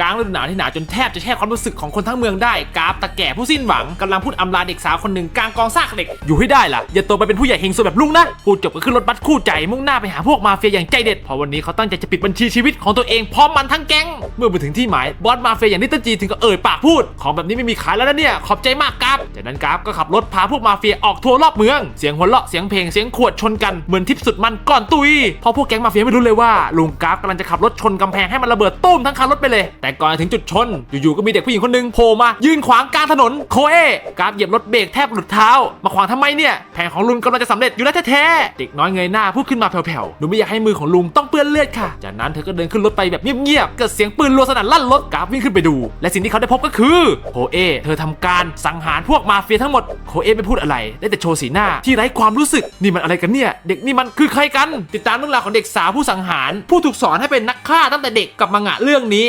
กลางฤดูหนาวที่หนาวจนแทบจะแช่ความรู้สึกของคนทั้งเมืองได้กราฟตะแก่ผู้สิ้นหวังกำลังพูดอำลาเด็กสาวคนหนึ่งกลางกองซากเหล็กอยู่ให้ได้ล่ะ อย่าโตไปเป็นผู้ใหญ่เฮงโซแบบลุงนะ พูดจบก็ขึ้นรถบัสคู่ใจมุ่งหน้าไปหาพวกมาเฟียอย่างใจเด็ดเพราะวันนี้เขาตั้งใจจะปิดบัญชีชีวิตของตัวเองพร้อมมันทั้งแก๊งเมื่อมาถึงที่หมายบอสมาเฟียอย่างนิตจีถึงก็เอ่ยปากพูดของแบบนี้ไม่มีขายแล้วนะเนี่ยขอบใจมากกราฟจากนั้นกราฟก็ขับรถพาพวกมาเฟียออกทัวร์รอบเมืองเสียงหัวเราะเสียงเพลงเสียงขวดชนกันเหมือนทิปสุดมันก่อนตุยเพราะพวกแก๊งมาเฟียไม่รู้เลยว่าลุงกราฟกำลังจะขับรถชนกำแพงให้มันระเบิดตุ้มทั้งคันรถไปเลยแต่ก่อนถึงจุดชน อยู่ๆก็มีเด็กผู้หญิงคนหนึ่งโผล่มา ยืนขวางกลางถนนโคเอกราฟเหยียบรถเบรกแทบหลุดเท้า มาขวางทำไมเนี่ย แผนของลุงกำลังจะสำเร็จอยู่แล้วแท้ๆ เด็กน้อยเงยหน้าพูดขึ้นมาแผ่วๆ หนูไม่อยากให้มือของลุงต้องเปื้อนเลือดค่ะ จากนั้นเธอก็เดินขึ้นรถไปแบบเงียบๆ เกิดเสียงปืนรัวสนั่นลั่นรถกราฟวิ่งขึ้นไปดู และสิ่งที่เขาได้พบก็คือโคเอ เธอทำการสังหารพวกมาเฟียทั้งหมด โคเอไม่พูดอะไร ได้แต่โชว์สีหน้าที่ไร้ความรู้สึก นี่มันอะไรกันเนี่ย เด็กนี่มันคือใครกัน ติดตามเรื่องราวของเด็กสาวผู้สังหาร ผู้ถูกสอนให้เป็นนักฆ่าตั้งแต่เด็กกับมังงะเรื่องนี้